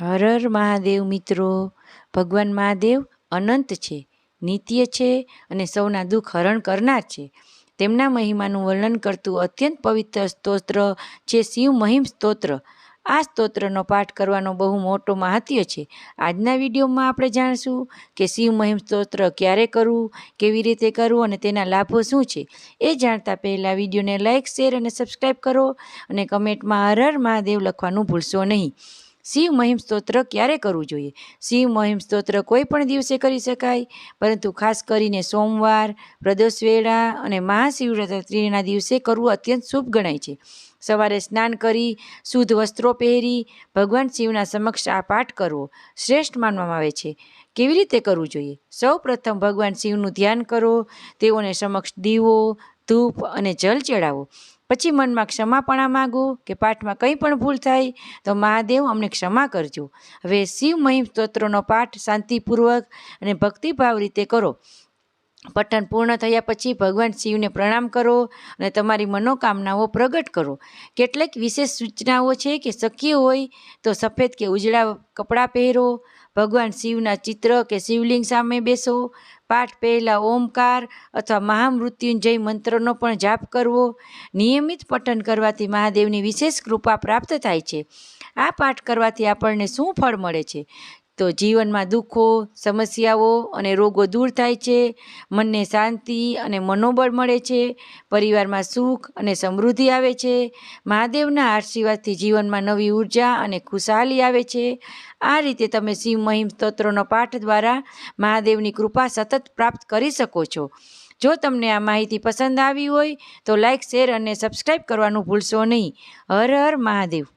હર હર મહાદેવ મિત્રો. ભગવાન મહાદેવ અનંત છે, નિત્ય છે અને સૌના દુઃખ હરણ કરનાર છે. તેમના મહિમાનું વર્ણન કરતું અત્યંત પવિત્ર સ્તોત્ર છે, શિવ મહિમ સ્તોત્ર. આ સ્તોત્રનો પાઠ કરવાનો બહુ મોટો મહાત્ય છે. આજના વિડીયોમાં આપણે જાણીશું કે શિવ મહિમ સ્તોત્ર ક્યારે કરવું, કેવી રીતે કરવું અને તેના લાભો શું છે. એ જાણતા પહેલાં વિડીયોને લાઇક શેર અને સબસ્ક્રાઈબ કરો અને કમેન્ટમાં હર હર મહાદેવ લખવાનું ભૂલશો નહીં. શિવ મહિમ સ્તોત્ર ક્યારે કરવું જોઈએ? શિવ મહિમ સ્તોત્ર કોઈ પણ દિવસે કરી શકાય, પરંતુ ખાસ કરીને સોમવાર, પ્રદોષવેળા અને મહાશિવરાત્રિના દિવસે કરવું અત્યંત શુભ ગણાય છે. સવારે સ્નાન કરી, શુદ્ધ વસ્ત્રો પહેરી, ભગવાન શિવના સમક્ષ આ પાઠ કરવો શ્રેષ્ઠ માનવામાં આવે છે. કેવી રીતે કરવું જોઈએ? સૌ પ્રથમ ભગવાન શિવનું ધ્યાન કરો, તેઓને સમક્ષ દીવો, ધૂપ અને જલ ચડાવો. પછી મનમાં ક્ષમાપણા માગો કે પાઠમાં કંઈ પણ ભૂલ થાય તો મહાદેવ અમને ક્ષમા કરજો. હવે શિવ મહિમ સ્તોત્રનો પાઠ શાંતિપૂર્વક અને ભક્તિભાવ રીતે કરો. પઠન પૂર્ણ થયા પછી ભગવાન શિવને પ્રણામ કરો અને તમારી મનોકામનાઓ પ્રગટ કરો. કેટલીક વિશેષ સૂચનાઓ છે કે શક્ય હોય તો સફેદ કે ઉજળા કપડાં પહેરો, ભગવાન શિવના ચિત્ર કે શિવલિંગ સામે બેસો, પાઠ પહેલાં ઓમકાર અથવા મહામૃત્યુંજય મંત્રનો પણ જાપ કરવો. નિયમિત પઠન કરવાથી મહાદેવની વિશેષ કૃપા પ્રાપ્ત થાય છે. આ પાઠ કરવાથી આપણને શું ફળ મળે છે? તો જીવનમાં દુઃખો, સમસ્યાઓ અને રોગો દૂર થાય છે, મનને શાંતિ અને મનોબળ મળે છે, પરિવારમાં સુખ અને સમૃદ્ધિ આવે છે, મહાદેવના આશીર્વાદથી જીવનમાં નવી ઊર્જા અને ખુશહાલી આવે છે. આ રીતે તમે શિવ મહિમ સ્તોત્રોનો પાઠ દ્વારા મહાદેવની કૃપા સતત પ્રાપ્ત કરી શકો છો. જો તમને આ માહિતી પસંદ આવી હોય તો લાઇક શેર અને સબસ્ક્રાઈબ કરવાનું ભૂલશો નહીં. હર હર મહાદેવ.